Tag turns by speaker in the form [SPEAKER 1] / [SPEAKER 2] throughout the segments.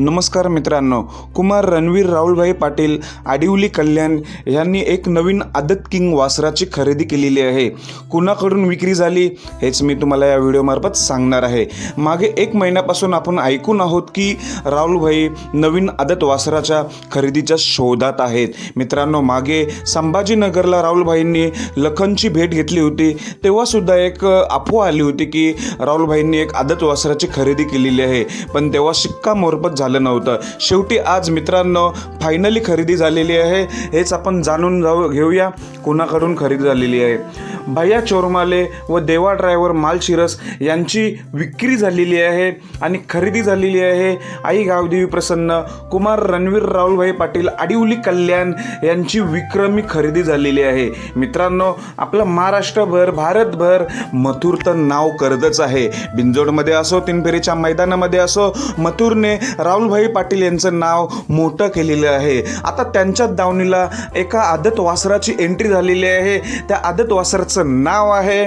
[SPEAKER 1] नमस्कार मित्रांनो कुमार रणवीर राहुलभाई पाटील आडिवली कल्याण यांनी एक नवीन आदत किंग वासराची खरेदी केलेली आहे. कुणाकडून विक्री झाली हेच मी तुम्हाला या व्हिडिओमार्फत सांगणार आहे. मागे एक महिन्यापासून आपण ऐकून आहोत की राहुलभाई नवीन आदत वासराच्या खरेदीच्या शोधात आहेत. मित्रांनो मागे संभाजीनगरला राहुलभाईंनी लखनची भेट घेतली होती. तेव्हासुद्धा एक अफवा आली होती की राहुलभाईंनी एक आदत वासराची खरेदी केलेली आहे. पण तेव्हा शिक्कामोर्फत झालं नव्हतं. शेवटी आज मित्रांनो फायनली खरेदी झालेली आहे. हेच आपण जाणून जाऊ घेऊया कोणाकडून खरेदी झालेली आहे. भैया चोरमाले व देवा ड्रायव्हर मालशिरस यांची विक्री झालेली आहे आणि खरेदी झालेली आहे. आई गावदेवी प्रसन्न कुमार रणवीर राहुलभाई पाटील आडिवली कल्याण यांची विक्रमी खरेदी झालेली आहे. मित्रांनो आपलं महाराष्ट्रभर भारतभर मथुर तर नाव करतच आहे. बिंजोडमध्ये असो तीनफेरीच्या मैदानामध्ये असो मथुरने राहुलभाई पाटील यांचं नाव मोठं केलेलं आहे. आता त्यांच्याच दावणीला एका आदत वासराची एंट्री झालेली आहे. त्या आदत वासराचं नाव आहे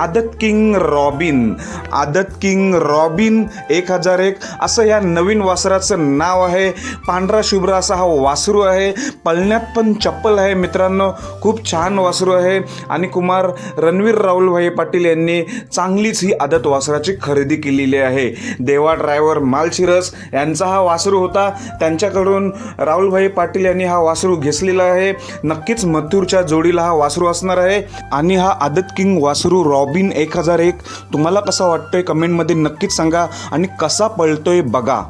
[SPEAKER 1] Aadat King Robin. Aadat King Robin एक हजार एक असं या नवीन वासराचं नाव आहे. पांढरा शुभ्र असा हा वासरू आहे. पळण्यात पण चप्पल आहे मित्रांनो. खूप छान वासरू आहे. आणि कुमार रणवीर राहुलभाई पाटील यांनी चांगलीच ही आदत वासराची खरेदी केलेली आहे. देवा ड्रायव्हर मालशिरस यांचा हा वासरू होता. त्यांच्याकडून राहुलभाई पाटील यांनी हा वासरू घेतलेला आहे. नक्कीच मथुरच्या जोडीला हा वासरू असणार आहे. आणि हा आदत किंग वासरू रॉबिन एक हजार एक. तुम्हाला कसा वाटतोय? कमेंटमध्ये नक्कीच सांगा. आणि कसा पळतोय? बघा.